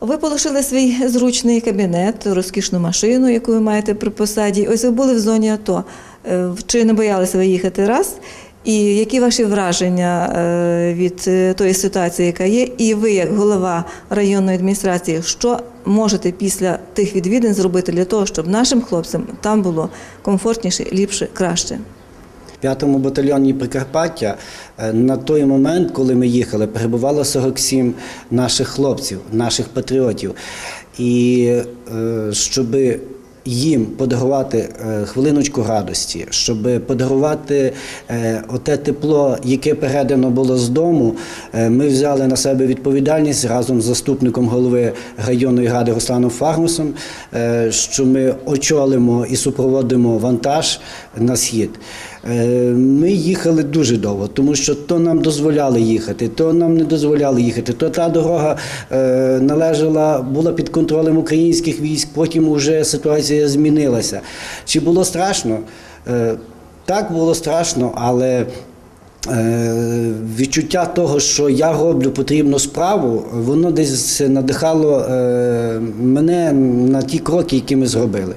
Ви полишили свій зручний кабінет, розкішну машину, яку ви маєте при посаді. Ось ви були в зоні АТО. Е, Чи не боялися ви їхати раз? І які ваші враження е, від е, тої ситуації, яка є? І ви, як голова районної адміністрації, що можете після тих відвідин зробити для того, щоб нашим хлопцям там було комфортніше, ліпше, краще? П'ятому батальйоні Прикарпаття е, на той момент, коли ми їхали, перебувало 47 наших хлопців, наших патріотів. І е, щоб їм подарувати е, хвилиночку радості, щоб подарувати оте тепло, яке передано було з дому, ми взяли на себе відповідальність разом з заступником голови районної ради Русланом Фармусом, що ми очолимо і супроводимо вантаж на схід. Е, Ми їхали дуже довго, тому що то нам дозволяли їхати, то нам не дозволяли їхати. То та дорога е, належала, була під контролем українських військ, потім вже ситуація змінилася. Чи було страшно? Е, Так було страшно, але відчуття того, що я роблю потрібну справу, воно десь надихало мене на ті кроки, які ми зробили.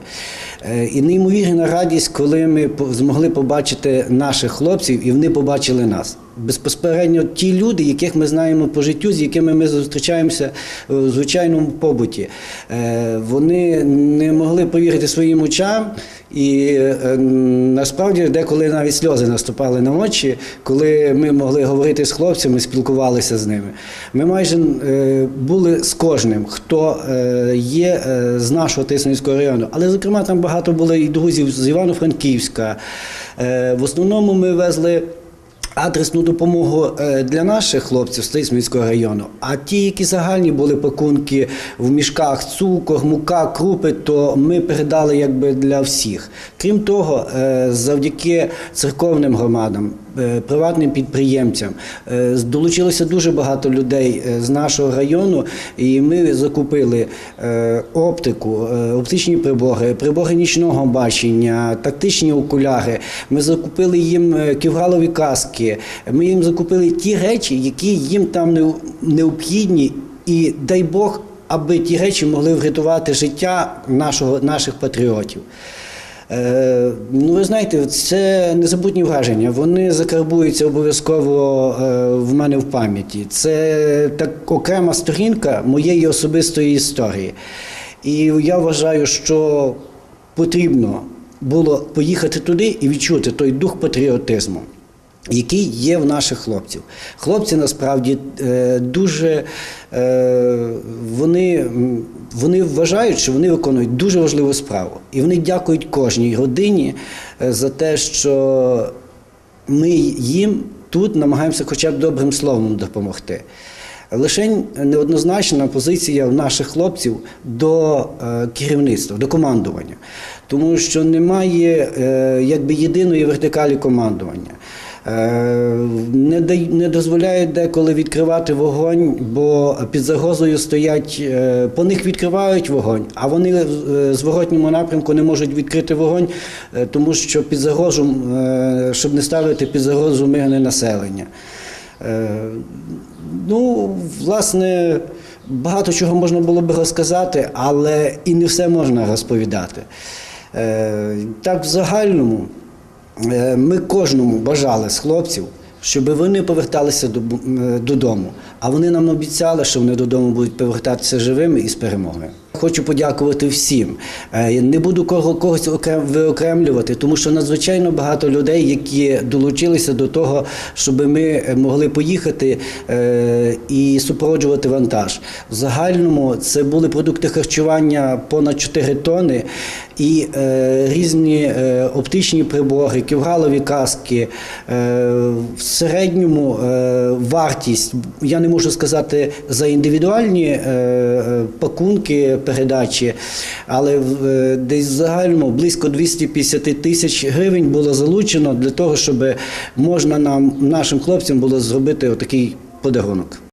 Е, І неймовірна радість, коли ми змогли побачити наших хлопців, і вони побачили нас. Безпосередньо ті люди, яких ми знаємо по життю, з якими ми зустрічаємося в звичайному побуті. Е, Вони не могли повірити своїм очам, і е, насправді деколи навіть сльози наступали на очі, коли ми могли говорити з хлопцями, спілкувалися з ними. Ми майже е, були з кожним, хто е, є е, з нашого Тисменського району. Але, зокрема, там багато було і друзів з Івано-Франківська. Е, В основному ми везли. Адресну допомогу е, для наших хлопців з Тисменського району, а ті, які загальні були пакунки в мішках, цукор, мука, крупи, то ми передали якби для всіх. Крім того, е, завдяки церковним громадам, приватним підприємцям е, долучилося дуже багато людей е, з нашого району, і ми закупили е, оптику, е, оптичні прибори, прибори нічного бачення, тактичні окуляри. Ми закупили їм е, ківралові каски. Ми їм закупили ті речі, які їм там необхідні, і дай Бог, аби ті речі могли врятувати життя нашого, наших патріотів. Е, ну, ви знаєте, це незабутні враження. Вони закарбуються обов'язково е, в мене в пам'яті. Це так окрема сторінка моєї особистої історії. І я вважаю, що потрібно було поїхати туди і відчути той дух патріотизму. Який є в наших хлопців. Хлопці насправді е, дуже е, вони, вони вважають, що вони виконують дуже важливу справу. І вони дякують кожній родині е, за те, що ми їм тут намагаємося хоча б добрим словом допомогти. Лише неоднозначна позиція в наших хлопців до керівництва, до командування, тому що немає якби єдиної вертикалі командування. Е, Не, не дозволяють деколи відкривати вогонь, бо під загрозою стоять, е, по них відкривають вогонь, а вони е, в зворотньому напрямку не можуть відкрити вогонь, е, тому що під загрозу, е, щоб не ставити під загрозу мирне населення. Е, Ну, власне, багато чого можна було би розказати, але і не все можна розповідати. Е, Так, в загальному, е, ми кожному бажали з хлопців, щоб вони поверталися е, додому. А вони нам обіцяли, що вони додому будуть повертатися живими і з перемогою. Хочу подякувати всім. Е, Не буду кого когось окрем- виокремлювати, тому що надзвичайно багато людей, які долучилися до того, щоб ми е, могли поїхати е, і супроводжувати вантаж. В загальному це були продукти харчування понад 4 тони і різні оптичні прибори, ківгалові каски. В середньому вартість, я не можу сказати за індивідуальні пакунки передачі, але е, десь загально близько 250 тисяч гривень було залучено для того, щоб можна нам, нашим хлопцям було зробити отакий подарунок.